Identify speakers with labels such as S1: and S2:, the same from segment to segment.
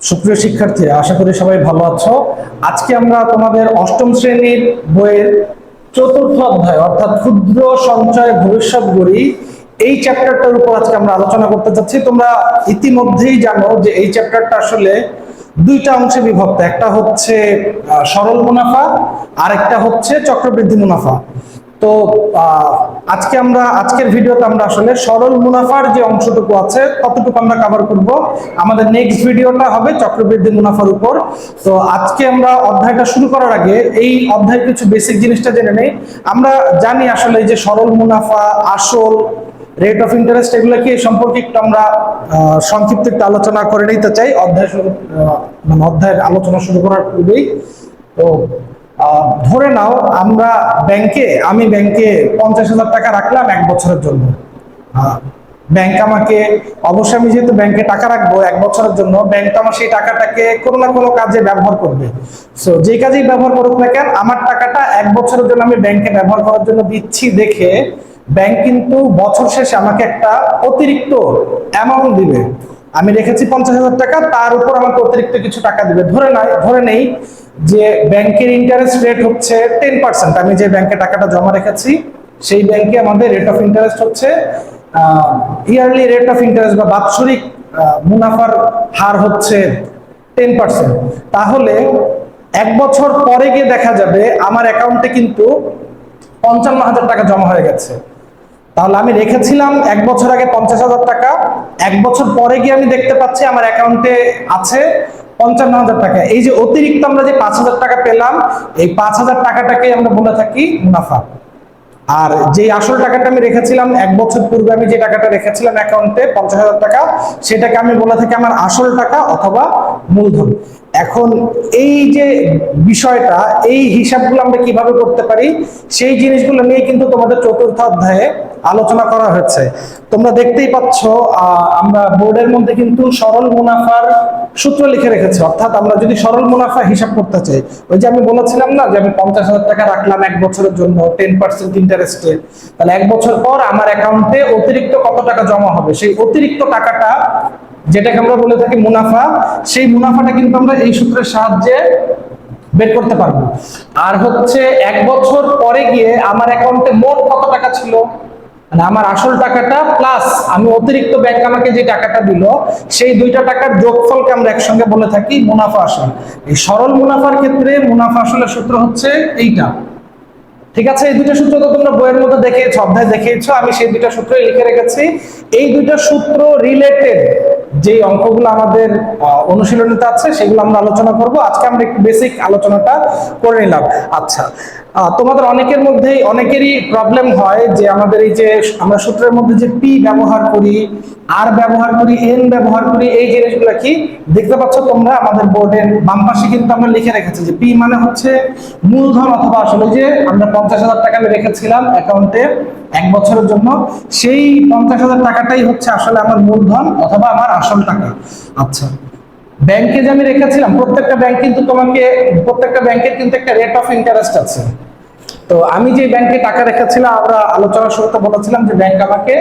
S1: সুপ্রিয় শিক্ষার্থীরা, আশা করি সবাই ভালো আছো। আজকে আমরা তোমাদের অষ্টম শ্রেণির বইয়ের চতুর্থ অধ্যায়, অর্থাৎ ক্ষুদ্র সঞ্চয় ভবিষ্যৎ গড়ি, এই চ্যাপ্টারটার উপর আজকে আমরা আলোচনা করতে চাচ্ছি তোমরা ইতিমধ্যেই জানো যে এই চ্যাপ্টারটা আসলে দুইটা অংশে বিভক্ত। একটা হচ্ছে সরল মুনাফা আর একটা হচ্ছে চক্রবৃদ্ধি মুনাফা। তো আজকে আমরা, আজকের ভিডিওতে আমরা আসলে সরল মুনাফার যে অংশটুকু আছে, ততটুকু আমরা কভার করব। আমাদের নেক্সট ভিডিওটা হবে চক্রবৃদ্ধি মুনাফার উপর। তো, আজকে আমরা অধ্যায়টা শুরু করার আগে এই অধ্যায়ের কিছু বেসিক জিনিসটা জেনে নেই। আমরা জানি আসলে যে সরল মুনাফা, আসল রেট অফ ইন্টারেস্ট এগুলোকে সম্পর্কে একটু আমরা সংক্ষিপ্ত একটু আলোচনা করে নিতে চাই। অধ্যায় মানে অধ্যায়ের আলোচনা শুরু করার পূর্বেই। তো ধরে নাও আমরা ব্যাংকে, আমি ব্যাংকে পঞ্চাশ হাজার টাকা রাখলাম এক বছরের জন্য। ব্যাংক আমাকে, অবশ্যই আমি যেহেতু ব্যাংকে টাকা রাখব এক বছরের জন্য, ব্যাংক তো আমার সেই টাকাটাকে কোনো না কোনো কাজে ব্যবহার করবে। সো যে কাজেই ব্যবহার করুক না কেন, আমার টাকাটা এক বছরের জন্য আমি ব্যাংকে ব্যবহার করার জন্য দিচ্ছি দেখে, ব্যাংক কিন্তু বছর শেষে আমাকে একটা অতিরিক্ত অ্যামাউন্ট দিবে। আমি রেখেছি পঞ্চাশ হাজার টাকা, তার উপর আমাকে অতিরিক্ত কিছু টাকা দিবে। ধরে নাই, ধরে নেই যে ব্যাংকের ইন্টারেস্ট রেট হচ্ছে টেন পার্সেন্ট আমি যে ব্যাংকে টাকাটা জমা রেখেছি, সেই ব্যাংকে আমাদের রেট অফ ইন্টারেস্ট হচ্ছে ইয়ারলি রেট অফ ইন্টারেস্ট বা বাৎসরিক মুনাফার হার হচ্ছে টেন পার্সেন্ট তাহলে এক বছর পরে গিয়ে দেখা যাবে আমার অ্যাকাউন্টে কিন্তু পঞ্চান্ন হাজার টাকা জমা হয়ে গেছে। তাহলে আমি রেখেছিলাম এক বছর আগে পঞ্চাশ হাজার টাকা। এক বছর পরে গিয়ে আমি দেখতে পাচ্ছি আমার অ্যাকাউন্টে আছে পঞ্চান্ন হাজার টাকা। এই যে অতিরিক্ত আমরা যে পাঁচ হাজার টাকা পেলাম, এই পাঁচ হাজার টাকাটাকে আমরা বলে থাকি মুনাফা। আর যে আসল টাকাটা আমি রেখেছিলাম, এক বছর পূর্বে আমি যে টাকাটা রেখেছিলাম অ্যাকাউন্টে পঞ্চাশ হাজার টাকা, সেটাকে আমি বলে থাকি আমার আসল টাকা অথবা মূলধন। এখন এই যে বিষয়টা, এই হিসাবগুলো আমরা কীভাবে করতে পারি, সেই জিনিসগুলো নিয়ে কিন্তু তোমাদের চতুর্থ অধ্যায়ে আলোচনা করা হয়েছে। তোমরা দেখতেই পাচ্ছ আমরা বোর্ডের মধ্যে কিন্তু সরল মুনাফার সূত্র লিখে রেখেছে। অর্থাৎ আমরা যদি সরল মুনাফা হিসাব করতে চাই, ওই যে আমি বলেছিলাম না যে আমি পঞ্চাশ হাজার টাকা রাখলাম এক বছরের জন্য টেন পার্সেন্ট ইন্টারেস্টে তাহলে এক বছর পর আমার অ্যাকাউন্টে অতিরিক্ত কত টাকা জমা হবে? সেই অতিরিক্ত টাকাটা, যেটাকে আমরা বলে থাকি মুনাফা, সেই মুনাফাটা কিন্তু আমরা এই সূত্রের সাহায্যে বের করতে পারব। আর হচ্ছে এক বছর পরে গিয়ে আমার অ্যাকাউন্টে মোট কত টাকা ছিল? মানে আমার আসল টাকাটা প্লাস আমি অতিরিক্ত ব্যাংক আমাকে যে টাকাটা দিল, সেই দুইটা টাকার যোগফলকে আমরা একসঙ্গে বলে থাকি মুনাফা আসল। এই সরল মুনাফার ক্ষেত্রে মুনাফা আসলের সূত্র হচ্ছে এইটা। ঠিক আছে? এই দুটো সূত্র তো তোমরা বইয়ের মধ্যে দেখেছ অধ্যায় দেখেছ আমি সেই দুটো সূত্রই লিখে রেখেছি। এই দুইটা সূত্র রিলেটেড যে অঙ্কগুলো আমাদের অনুশীলনীতে আছে, সেগুলো আমরা আলোচনা করব। আজকে আমরা একটু বেসিক আলোচনাটা করে নিলাম। আচ্ছা তোমাদের অনেকের মধ্যেই, অনেকেরই প্রবলেম হয় যে আমাদের এই যে, আমরা সূত্রের মধ্যে যে পি ব্যবহার করি আর ব্যবহার করি, এন ব্যবহার করি, এই জিনিসগুলো কি? দেখতে পাচ্ছ তোমরা আমাদের বোর্ডের বাম পাশে কিন্তু আমরা লিখে রেখেছি যে পি মানে হচ্ছে মূলধন অথবা আসলে যে আমরা পঞ্চাশ হাজার টাকা রেখেছিলাম অ্যাকাউন্টে এক বছরের জন্য, সেই পঞ্চাশ হাজার টাকাটাই হচ্ছে আসলে আমার মূলধন অথবা আমার আসল টাকা। আচ্ছা ব্যাংকে যে আমি রেখেছিলাম, প্রত্যেকটা ব্যাংক কিন্তু তোমাকে, প্রত্যেকটা ব্যাংকের কিন্তু একটা রেট অফ ইন্টারেস্ট আছে। তো আমি যে ব্যাংকে টাকা রেখেছিলাম, আমরা আলোচনার শুরুতে বলেছিলাম যে ব্যাংক আমাকে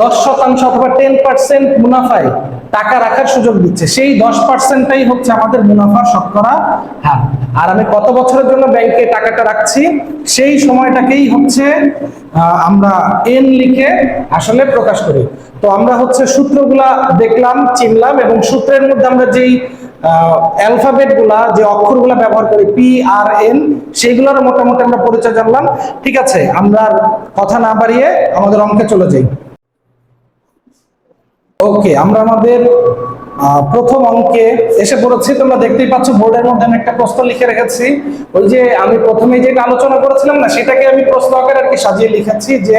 S1: দশ শতাংশ অথবা টেন পার্সেন্ট মুনাফায় টাকা রাখার সুযোগ দিচ্ছে। সেই দশ পার্সেন্টটাই হচ্ছে আমাদের মুনাফা শতকরা হ্যাঁ আর আমি কত বছরের জন্য ব্যাংকে টাকাটা রাখছি, সেই সময়টাকেই হচ্ছে আমরা এন লিখে আসলে প্রকাশ করি। তো আমরা হচ্ছে সূত্রগুলা দেখলাম, চিনলাম এবং সূত্রের মধ্যে আমরা যেই অ্যালফাবেটগুলা যে অক্ষরগুলা ব্যবহার করি পি আর এন সেইগুলোর মোটামুটি আমরা পরিচয় জানলাম। ঠিক আছে, আমরা কথা না বাড়িয়ে আমাদের অঙ্কে চলে যাই। ওকে আমরা আমাদের প্রথম অঙ্কে এসে পড়েছি। তোমরা দেখতেই পাচ্ছ, বোর্ডের মধ্যে আমি একটা প্রশ্ন লিখে রেখেছি। ওই যে আমি প্রথমে যেটা আলোচনা করেছিলাম না, সেটাকে আমি প্রশ্ন আকারে আর কি সাজিয়ে লিখেছি যে,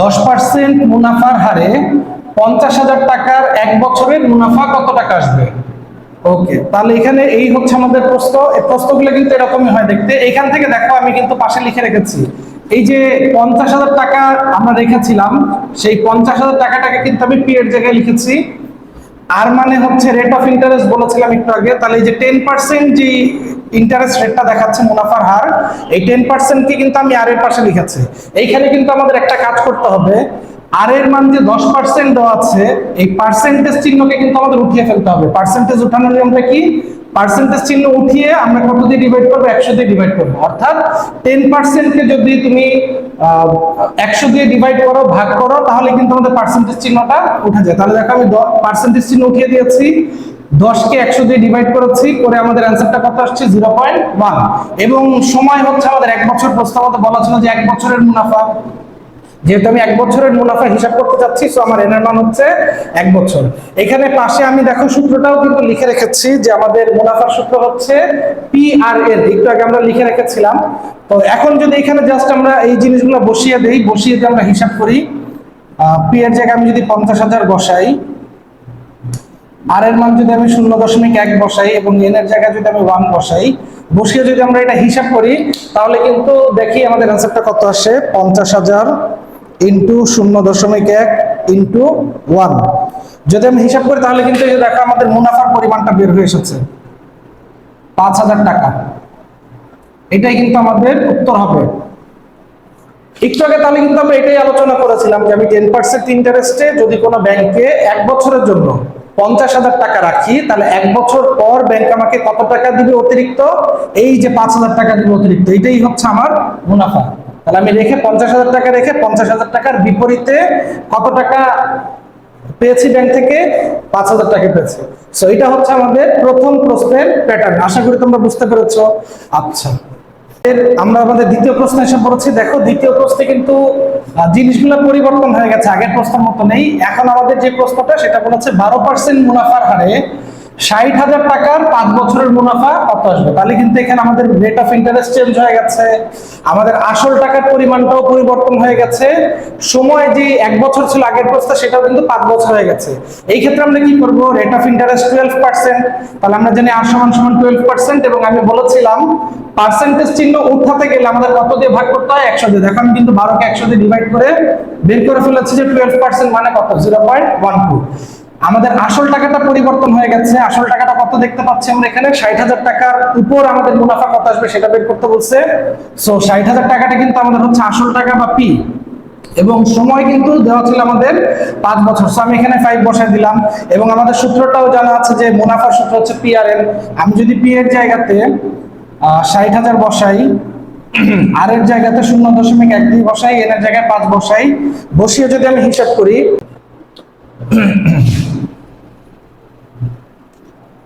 S1: দশ পার্সেন্ট মুনাফার হারে পঞ্চাশ হাজার টাকার এক বছরের মুনাফা কত টাকা আসবে? ওকে তাহলে এখানে এই হচ্ছে আমাদের প্রশ্ন। এই প্রশ্নগুলো কিন্তু এরকমই হয় দেখতে। এখান থেকে দেখো, আমি কিন্তু পাশে লিখে রেখেছি। এই যে পঞ্চাশ হাজার টাকা আমরা রেখেছিলাম, সেই পঞ্চাশ হাজার টাকাটাকে কিন্তু আমি পি এর জায়গায় লিখেছি। আর মানে হচ্ছে রেট অফ ইন্টারেস্ট বলেছিলাম একটু আগে। তাহলে এই যে টেন পার্সেন্ট যে ইন্টারেস্ট রেটটা দেখাচ্ছে মুনাফার হার, এই টেন পার্সেন্টকে কিন্তু আমি আর এর পাশে লিখেছি। এইখানে কিন্তু আমাদের একটা কাজ করতে হবে আর এর মান যে দশ পার্সেন্ট দেওয়া আছে, এই পার্সেন্টেজ চিহ্নকে কিন্তু আমাদের উঠিয়ে ফেলতে হবে। পার্সেন্টেজ উঠানোর নিয়মটা কি? পার্সেন্টেজ চিহ্ন উঠিয়ে আমরা কত দিয়ে ডিভাইড করব? একশো দিয়ে ডিভাইড করব। অর্থাৎ টেন পার্সেন্টকে যদি তুমি একশো দিয়ে ডিভাইড করো, ভাগ করো, তাহলে কিন্তু আমাদের পার্সেন্টেজ চিহ্নটা উঠে যায়। তাহলে দেখো আমি পার্সেন্টেজ চিহ্ন উঠিয়ে দিয়েছি। দশকে একশো দিয়ে ডিভাইড করেছি, করে আমাদের অ্যান্সারটা কত আসছে? জিরো পয়েন্ট ওয়ান এবং সময় হচ্ছে আমাদের এক বছর প্রস্তাবতে বলা ছিল যে এক বছরের মুনাফা। যেহেতু আমি এক বছরের মুনাফা হিসাব করতে চাচ্ছি সো আমার এনের মান হচ্ছে এক বছর। এখানে পাশে আমি দেখো সূত্রটাও কিন্তু লিখে রেখেছি যে আমাদের মুনাফার সূত্র হচ্ছে পি আর এর একটু আগে আমরা লিখে রেখেছিলাম। তো এখন যদি এখানে জাস্ট আমরা এই জিনিসগুলো বসিয়ে দেই, বসিয়ে দিয়ে আমরা হিসাব করি। পি এর জায়গায় আমি যদি পঞ্চাশ হাজার বসাই আর এর মান যদি আমি শূন্য দশমিক এক বসাই এবং এন এর জায়গায় যদি আমি ওয়ান বসাই, বসিয়ে যদি আমরা এটা হিসাব করি, তাহলে কিন্তু দেখি আমাদের অ্যান্সারটা কত আসে? পঞ্চাশ হাজার ইন্টু শূন্য দশমিক এক ইন্টু ওয়ান যদি আমি হিসাব করি, তাহলে কিন্তু দেখো আমাদের মুনাফার পরিমাণটা বের হয়ে এসেছে। পাঁচ হাজার টাকা। এটাই কিন্তু আমাদের উত্তর হবে। একটু আগে তাহলে কিন্তু আমরা এটাই আলোচনা করেছিলাম যে আমি টেন পার্সেন্ট ইন্টারেস্টে যদি কোনো ব্যাংকে এক বছরের জন্য পঞ্চাশ হাজার টাকা রাখি, তাহলে এক বছর পর ব্যাংক আমাকে কত টাকা দিবে অতিরিক্ত? এই যে পাঁচ হাজার টাকা দিবে অতিরিক্ত এটাই হচ্ছে আমার মুনাফা। তাহলে আমি রেখে পঞ্চাশ হাজার টাকা রেখে পঞ্চাশ হাজার টাকার বিপরীতে কত টাকা পেয়েছি ব্যাংক থেকে? পাঁচ হাজার টাকা পেয়েছি। সো এটা হচ্ছে আমাদের প্রথম প্রশ্নের প্যাটার্ন আশা করি তোমরা বুঝতে পেরেছ। আচ্ছা। আমরা আমাদের দ্বিতীয় প্রশ্ন এসে পড়েছি। দেখো, দ্বিতীয় প্রশ্নে কিন্তু জিনিসগুলো পরিবর্তন হয়ে গেছে, আগের প্রশ্নের মতো নেই। এখন আমাদের যে প্রশ্নটা, সেটা বলেছে বারো পার্সেন্ট মুনাফার হারে ষাট হাজার টাকার পাঁচ বছরের মুনাফা কত আসবে? তাহলে কিন্তু এখানে আমাদের রেট অফ ইন্টারেস্ট চেঞ্জ হয়ে গেছে। আমাদের আসল টাকার পরিমাণটাও পরিবর্তন হয়ে গেছে। সময় যে এক বছর ছিল আগের প্রশ্ন সেটাও কিন্তু পাঁচ বছর হয়ে গেছে। এই ক্ষেত্রে আমরা কি করব? Rate of interest twelve percent তাহলে আমরা জানি আর সমান সমান টুয়েলভ পার্সেন্ট এবং আমি বলেছিলাম পার্সেন্টেজ চিহ্ন উঠাতে গেলে আমাদের কত দিয়ে ভাগ করতে হয়? একশো দিয়ে। দেখো, আমি কিন্তু বারোকে একশো দিয়ে ডিভাইড করে বের করে ফেলেছি যে টুয়েলভ পার্সেন্ট মানে কত? জিরো পয়েন্ট ওয়ান টু আমাদের আসল টাকাটা পরিবর্তন হয়ে গেছে। আসল টাকাটা কত দেখতে পাচ্ছি আমরা এখানে? ষাট হাজার টাকার উপর আমাদের মুনাফা কত আসবে সেটা বের করতে বলছে। সো ষাট হাজার টাকাটা কিন্তু আমাদের হচ্ছে আসল টাকা বা পি এবং সময় কিন্তু দেওয়া ছিল আমাদের পাঁচ বছর। সো আমি এখানে ফাইভ বসাই দিলাম। এবং আমাদের সূত্রটাও জানা আছে যে মুনাফার সূত্র হচ্ছে পি আর এন আমি যদি পি এর জায়গাতে ষাট হাজার বসাই, আর এর জায়গাতে শূন্য দশমিক এক দুই বসাই, এন এর জায়গায় পাঁচ বসাই, বসিয়ে যদি আমি হিসাব করি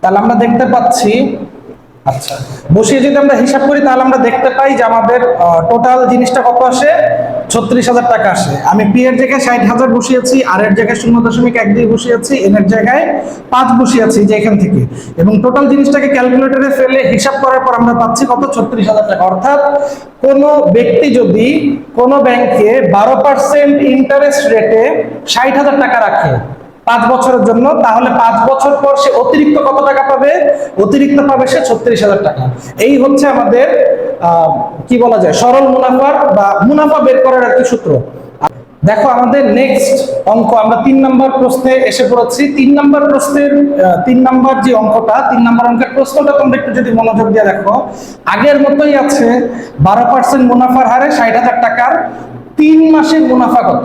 S1: তাহলে আমরা দেখতে পাচ্ছি আচ্ছা বসিয়ে যদি আমরা হিসাব করি, তাহলে আমরা দেখতে পাই যে আমাদের টোটাল জিনিসটা কত আসে? ছত্রিশ হাজার টাকা আসে। আমি পি এর জায়গায় ষাট হাজার বসিয়েছি আর এর জায়গায় শূন্য দশমিক এক দুই বসিয়েছি এন এর জায়গায় পাঁচ বসিয়েছি, যে এখান থেকে। এবং টোটাল জিনিসটাকে ক্যালকুলেটরে ফেলে হিসাব করার পর আমরা পাচ্ছি কত? ছত্রিশ হাজার টাকা। অর্থাৎ কোন ব্যক্তি যদি কোন ব্যাংকে বারো পার্সেন্ট ইন্টারেস্ট রেটে ষাট হাজার টাকা রাখে পাঁচ বছরের জন্য, তাহলে পাঁচ বছর পর সে অতিরিক্ত কত টাকা পাবে? অতিরিক্ত পাবে সে ছত্রিশ হাজার টাকা। এই হচ্ছে আমাদের কি বলা যায়, সরল মুনাফার বা মুনাফা বের করার একটি সূত্র। দেখো আমাদের নেক্সট অঙ্ক, আমরা তিন নম্বর প্রশ্নে এসে পড়েছি। তিন নম্বর প্রশ্নের তিন নাম্বার যে অঙ্কটা, তিন নম্বর অঙ্কের প্রশ্নটা তোমরা একটু যদি মনোযোগ দিয়ে দেখো। আগের মতোই আছে, বারো পার্সেন্ট মুনাফার হারে ষাট হাজার টাকার তিন মাসের মুনাফা কত?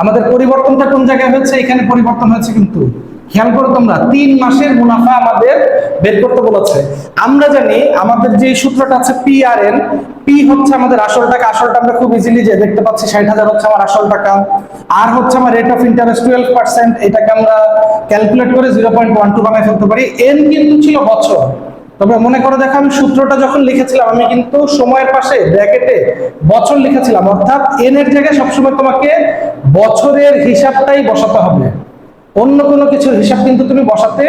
S1: আমাদের পরিবর্তনটা কোন জায়গায় হয়েছে? এখানে পরিবর্তন হয়েছে কিন্তু খেয়াল করো তোমরা, তিন মাসের মুনাফা আমাদের বের করতে বলেছে। আমরা জানি আমাদের যে সূত্রটা আছে পি আর এন পি হচ্ছে আমাদের আসল টাকা, আসলটা আমরা খুব ইজিলি যে দেখতে পাচ্ছি, ষাট হাজার হচ্ছে আমার আসল টাকা। আর হচ্ছে আমার rate of interest twelve percent এটাকে আমরা ক্যালকুলেট করে জিরো পয়েন্ট ওয়ান টু বানায় ফেলতে পারি। এন কিন্তু ছিল বছর। তবে মনে করো দেখো, আমি সূত্রটা যখন লিখেছিলাম, আমি কিন্তু সময়ের পাশে ব্র্যাকেটে বছর লিখেছিলাম। অর্থাৎ এন এর জায়গায় সবসময় তোমাকে বছরের হিসাবটাই বসাতে হবে। অন্য কোনো কিছুর হিসাব কিন্তু তুমি বসাতে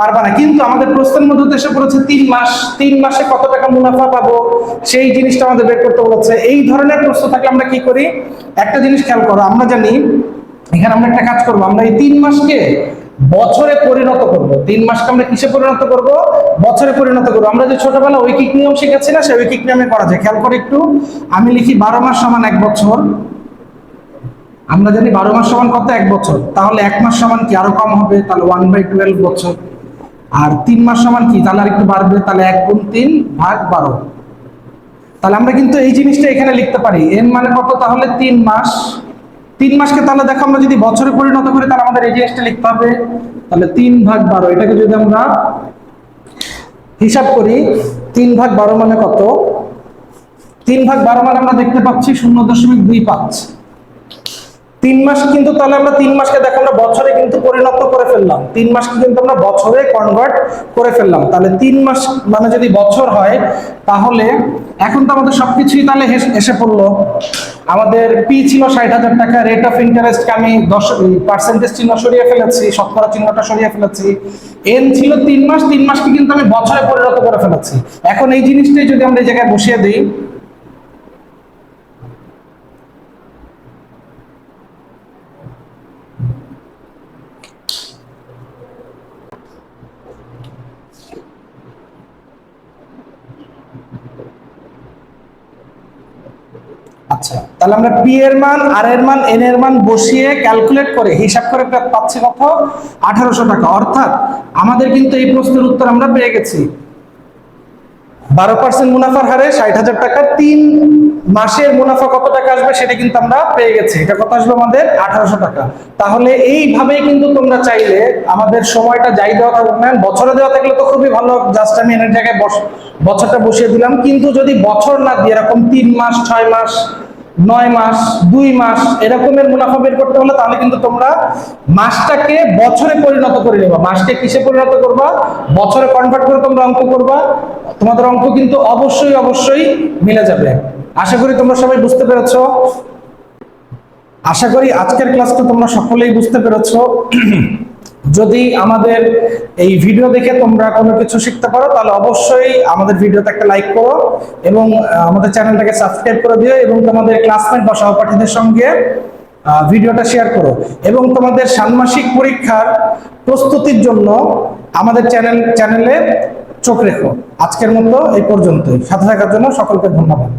S1: পারবা না। কিন্তু আমাদের প্রশ্নের মধ্যে এসে পড়েছে তিন মাস, তিন মাসে কত টাকা মুনাফা পাবো? সেই জিনিসটা আমাদের বের করতে বলেছে। এই ধরনের প্রশ্ন থাকলে আমরা কি করি? একটা জিনিস খেয়াল করো, আমরা জানি, এখানে আমরা একটা কাজ করব, আমরা এই তিন মাসকে বছরে পরিণত করব। তিন মাসকে আমরা কিসে পরিণত করব? বছরে পরিণত করব। আমরা যে ছোটবেলা ঐকিক নিয়ম শিখেছি না, সেই ঐকিক নিয়মে করা যায়। খেয়াল করে একটু। আমি লিখি বারো মাস সমান এক বছর। আমরা জানি বারো মাস সমান কত? এক বছর। তাহলে এক মাস সমান কি? আরও কম হবে। তাহলে ওয়ান বাই টুয়েলভ বছর। আর তিন মাস সমান কি? তাহলে আর একটু বাড়বে। তাহলে এক গুণ তিন ভাগ বারো। তাহলে আমরা কিন্তু এই জিনিসটা এখানে লিখতে পারি। এন মানে কত? তাহলে তিন মাস। তিন মাসকে তাহলে দেখো আমরা যদি বছরে পরিণত করি, তাহলে আমাদের এই লিখতে হবে। তাহলে তিন ভাগ বারো, এটাকে যদি আমরা হিসাব করি, তিন ভাগ বারো মানে কত? তিন ভাগ বারো মানে আমরা দেখতে পাচ্ছি শূন্য দশমিক দুই পাঁচ। তিন মাস কিন্তু তাহলে আমরা তিন মাসকে দেখো, আমরা বছরে কিন্তু পরিণত করে ফেললাম। তিন মাসকে কিন্তু আমরা বছরে কনভার্ট করে ফেললাম। তাহলে তিন মাস মানে যদি বছর হয়, তাহলে এখন তো আমাদের সবকিছুই তাহলে হেস- এসে পড়ল। আমাদের পি ছিল ষাট হাজার টাকা রেট অফ ইন্টারেস্টকে আমি দশ পার্সেন্টেজ চিহ্ন সরিয়ে ফেলেছি শতকরা চিহ্নটা সরিয়ে ফেলেছি। এন ছিল তিন মাস, তিন মাসকে কিন্তু আমি বছরে পরিণত করে ফেলেছি। এখন এই জিনিসটাই যদি আমরা এই জায়গায় বসিয়ে দিই আচ্ছা তাহলে আমরা পি এর মান আর এর মান এন এর মান বসিয়ে ক্যালকুলেট করে, হিসাব করে পাচ্ছি কত? আঠারোশো টাকা। অর্থাৎ আমাদের কিন্তু এই প্রশ্নের উত্তর আমরা পেয়ে গেছি। বারো পার্সেন্ট মুনাফার হারে ষাট হাজার টাকা তিন মাসের মুনাফা কত টাকা আসবে সেটা কিন্তু আমরা পেয়ে গেছি। এটা কত আসবে আমাদের? আঠারোশো টাকা। তাহলে এইভাবেই কিন্তু তোমরা চাইলে আমাদের সময়টা যাই দেওয়া থাকুক না বছরে দেওয়া থাকলে তো খুবই ভালো। জাস্ট আমি এনের জায়গায় বছরটা বসিয়ে দিলাম। কিন্তু যদি বছর না দিয়ে, এরকম তিন মাস, ছয় মাস নয় মাস, দুই মাস এরকমের মুনাফা বের করতে হলে তাহলে কিন্তু তোমরা মাসটাকে বছরে পরিণত করে নেবা। মাসকে কিসে পরিণত করবা? বছরে কনভার্ট করে তোমরা অঙ্ক করবা। তোমাদের অঙ্ক কিন্তু অবশ্যই অবশ্যই মিলে যাবে। আশা করি তোমরা সবাই বুঝতে পেরেছ। আশা করি আজকের ক্লাসটা তোমরা সকলেই বুঝতে পেরেছ। যদি আমাদের এই ভিডিও দেখে তোমরা কোনো কিছু শিখতে পারো, তাহলে অবশ্যই আমাদের ভিডিওতে একটা লাইক করো এবং আমাদের চ্যানেলটাকে সাবস্ক্রাইব করে দিও এবং তোমাদের ক্লাসমেট বা সহপাঠীদের সঙ্গে ভিডিওটা শেয়ার করো। এবং তোমাদের ষান্মাসিক পরীক্ষার প্রস্তুতির জন্য আমাদের চ্যানেল, চ্যানেলে চোখ রেখো। আজকের মতো এই পর্যন্তই। সাথে থাকার জন্য সকলকে ধন্যবাদ।